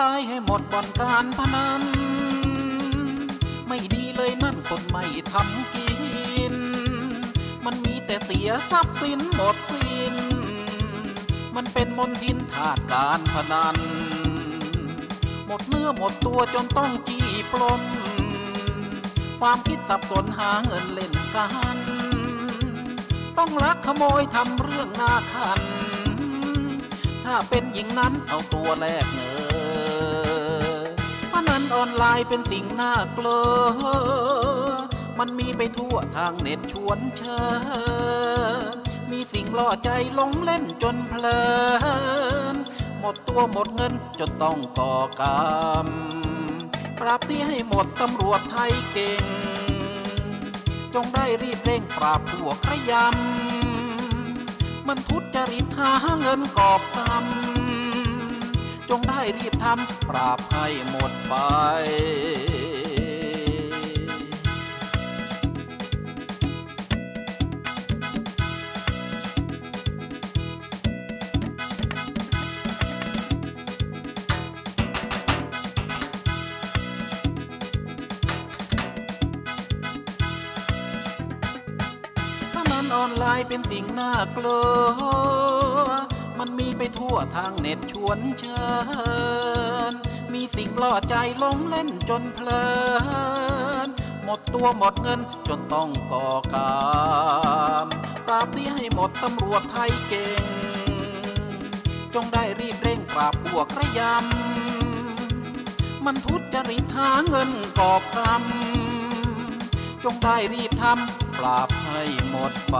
ลายให้หมดบ่อนการพนัน ไม่ดีเลยนั่นคนไม่ทำกิน มันมีแต่เสียทรัพย์สินหมดสิ้นมันเป็นมนทินถาดการพนัน หมดเนื้อหมดตัวจนต้องจี้ปล้นความคิดสับสนหาเงินเล่นกัน ต้องลักขโมยทำเรื่องหน่าขัน ถ้าเป็นหญิงนั้นเอาตัวแลกเงิน ไลน์เป็นสิ่งน่ากลัว มันมีไปทั่วทางเน็ตชวนเชิญมีสิ่งล่อใจหลงเล่นจนเพลิน หมดตัวหมดเงินจนต้องก่อกรรม ปราบเสียให้หมดตำรวจไทยเก่ง จงได้รีบเร่งปราบพวกขยำมันทุจริตหาเงินกอบกำ จงได้รีบทำปราบให้หมดไปพนันออนไลน์เป็นสิ่งน่ากลัว มันมีไปทั่วทางเน็ตชวนเชิญ มีสิ่งล่อใจหลงเล่นจนเพลิน หมดตัวหมดเงินจนต้องก่อกรรมปราบเสียให้หมดตำรวจไทยเก่ง จงได้รีบเร่งปราบพวกระยำ มันทุจริตหาเงินกอบกำจงได้รีบทำปราบให้หมดไป